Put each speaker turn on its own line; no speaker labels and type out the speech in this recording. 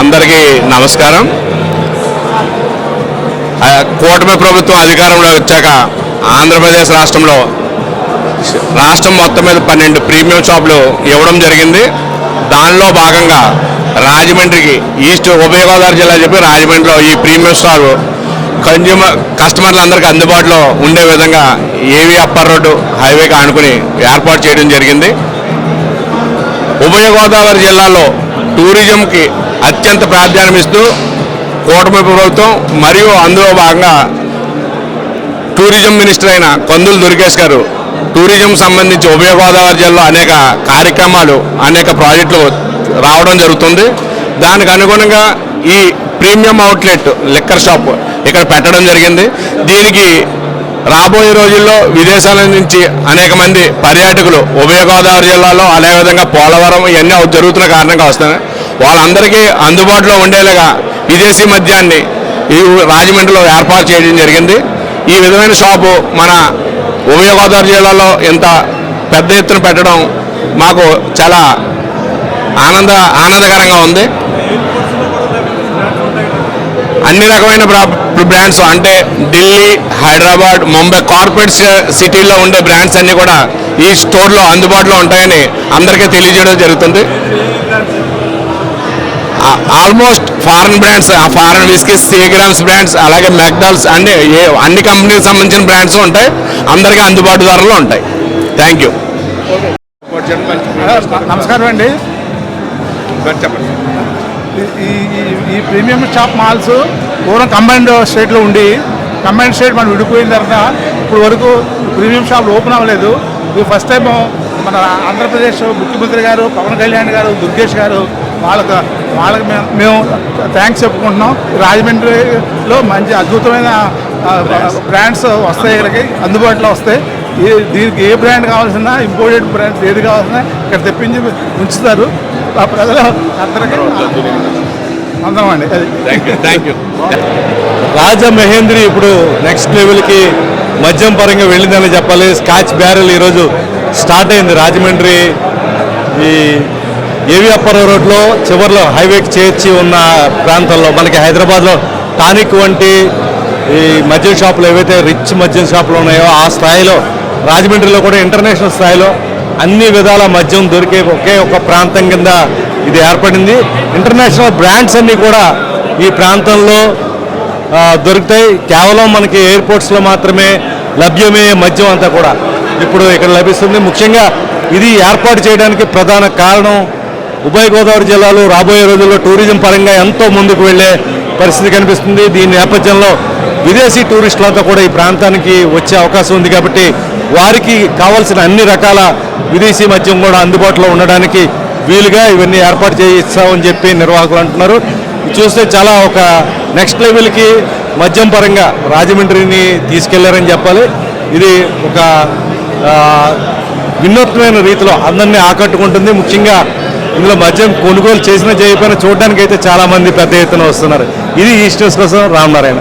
అందరికీ నమస్కారం. కూటమి ప్రభుత్వం అధికారంలో వచ్చాక ఆంధ్రప్రదేశ్ రాష్ట్రంలో రాష్ట్రం మొత్తం మీద పన్నెండు ప్రీమియం షాపులు ఇవ్వడం జరిగింది. దానిలో భాగంగా రాజమండ్రికి ఈస్ట్ ఉభయ గోదావరి జిల్లా చెప్పి రాజమండ్రిలో ఈ ప్రీమియం స్టార్ కన్జ్యూమర్ కస్టమర్లందరికీ అందుబాటులో ఉండే విధంగా ఏవి అప్పర్ రోడ్డు హైవేకి ఆనుకుని ఏర్పాటు చేయడం జరిగింది. ఉభయ గోదావరి జిల్లాలో టూరిజంకి అత్యంత ప్రాధాన్యమిస్తూ కూటమి ప్రభుత్వం మరియు అందులో భాగంగా టూరిజం మినిస్టర్ అయిన కందులు దుర్గేష్ గారు టూరిజం సంబంధించి ఉభయ గోదావరి జిల్లాలో అనేక కార్యక్రమాలు అనేక ప్రాజెక్టులు రావడం జరుగుతుంది. దానికి అనుగుణంగా ఈ ప్రీమియం అవుట్లెట్ లిక్కర్ షాప్ ఇక్కడ పెట్టడం జరిగింది. దీనికి రాబోయే రోజుల్లో విదేశాల నుంచి అనేక మంది పర్యాటకులు ఉభయ గోదావరి జిల్లాలో అదేవిధంగా పోలవరం ఇవన్నీ అవి జరుగుతున్న కారణంగా వస్తున్నాయి. వాళ్ళందరికీ అందుబాటులో ఉండేలాగా విదేశీ మద్యాన్ని ఈ రాజమండ్రిలో ఏర్పాటు చేయడం జరిగింది. ఈ విధమైన షాపు మన ఉభయ గోదావరి జిల్లాలో ఇంత పెద్ద ఎత్తున పెట్టడం మాకు చాలా ఆనంద ఆనందకరంగా ఉంది. అన్ని రకమైన బ్రాండ్స్ అంటే ఢిల్లీ హైదరాబాద్ ముంబై కార్పొరేట్ సిటీల్లో ఉండే బ్రాండ్స్ అన్నీ కూడా ఈ స్టోర్లో అందుబాటులో ఉంటాయని అందరికీ తెలియజేయడం జరుగుతుంది. ఆల్మోస్ట్ ఫారెన్ బ్రాండ్స్ ఆ ఫారెన్ విస్కీస్ సీగ్రామ్స్ బ్రాండ్స్ అలాగే మెక్డాల్స్ అంటే ఏ అన్ని కంపెనీకి సంబంధించిన బ్రాండ్స్ ఉంటాయి. అందరికీ అందుబాటు ధరలో ఉంటాయి. థ్యాంక్ యూ
నమస్కారం అండి.
చెప్పండి
ఈ- ఈ- ఈ ప్రీమియం షాప్ మాల్స్ పూర్వం కంబైన్డ్ స్టేట్లో ఉండి కంబైన్డ్ స్టేట్ మనం విడిపోయిన తర్వాత ఇప్పుడు వరకు ప్రీమియం షాప్ ఓపెన్ అవ్వలేదు. ఇది ఫస్ట్ టైం మన ఆంధ్రప్రదేశ్ ముఖ్యమంత్రి గారు పవన్ కళ్యాణ్ గారు దుర్గేష్ గారు వాళ్ళకి వాళ్ళకి మేము మేము థ్యాంక్స్ చెప్పుకుంటున్నాం. రాజమండ్రిలో మంచి అద్భుతమైన బ్రాండ్స్ వస్తాయి ఇక్కడికి అందుబాటులో వస్తాయి. ఏ దీనికి ఏ బ్రాండ్ కావాల్సిన ఇంపోర్టెడ్ బ్రాండ్స్ ఏది కావాల్సిన ఇక్కడ తెప్పించి ఉంచుతారు. ఆ ప్రజలు అందరికీ అందరం అండి. అది.
Thank you thank you
Rajamahendri ఇప్పుడు నెక్స్ట్ లెవెల్కి మద్యం పరంగా వెళ్ళిందని చెప్పాలి. స్కాచ్ బ్యారెల్ ఈరోజు స్టార్ట్ అయింది రాజమండ్రి ఈ ఏవి అప్పర్ రోడ్లో చివరిలో హైవేకి చేర్చి ఉన్న ప్రాంతంలో మనకి హైదరాబాద్లో టానిక్ వంటి ఈ మద్యం షాపులు ఏవైతే రిచ్ మద్యం షాపులు ఉన్నాయో ఆ స్థాయిలో రాజమండ్రిలో కూడా ఇంటర్నేషనల్ స్థాయిలో అన్ని విధాల మద్యం దొరికే ఒకే ఒక ప్రాంతం కింద ఇది ఏర్పడింది. ఇంటర్నేషనల్ బ్రాండ్స్ అన్నీ కూడా ఈ ప్రాంతంలో దొరుకుతాయి. కేవలం మనకి ఎయిర్పోర్ట్స్లో మాత్రమే లభ్యమయ్యే మద్యం అంతా కూడా. ఇప్పుడు ఇక్కడ లభిస్తుంది. ముఖ్యంగా ఇది ఏర్పాటు చేయడానికి ప్రధాన కారణం ఉభయ గోదావరి జిల్లాలో రాబోయే రోజుల్లో టూరిజం పరంగా ఎంతో ముందుకు వెళ్ళే పరిస్థితి కనిపిస్తుంది. దీని నేపథ్యంలో విదేశీ టూరిస్టులంతా కూడా ఈ ప్రాంతానికి వచ్చే అవకాశం ఉంది కాబట్టి వారికి కావాల్సిన అన్ని రకాల విదేశీ మద్యం కూడా అందుబాటులో ఉండడానికి వీలుగా ఇవన్నీ ఏర్పాటు చేయిస్తామని చెప్పి నిర్వాహకులు అంటున్నారు. చూస్తే చాలా ఒక నెక్స్ట్ లెవెల్కి మద్యం పరంగా రాజమండ్రిని తీసుకెళ్ళారని చెప్పాలి. ఇది ఒక వినూత్నమైన రీతిలో అందరినీ ఆకట్టుకుంటుంది. ముఖ్యంగా ఇందులో మద్యం కొనుగోలు చేసినా చేయకపోయినా చూడడానికి అయితే చాలామంది పెద్ద ఎత్తున వస్తున్నారు. ఇది ఈస్టర్స్ కోసం రామనారాయణ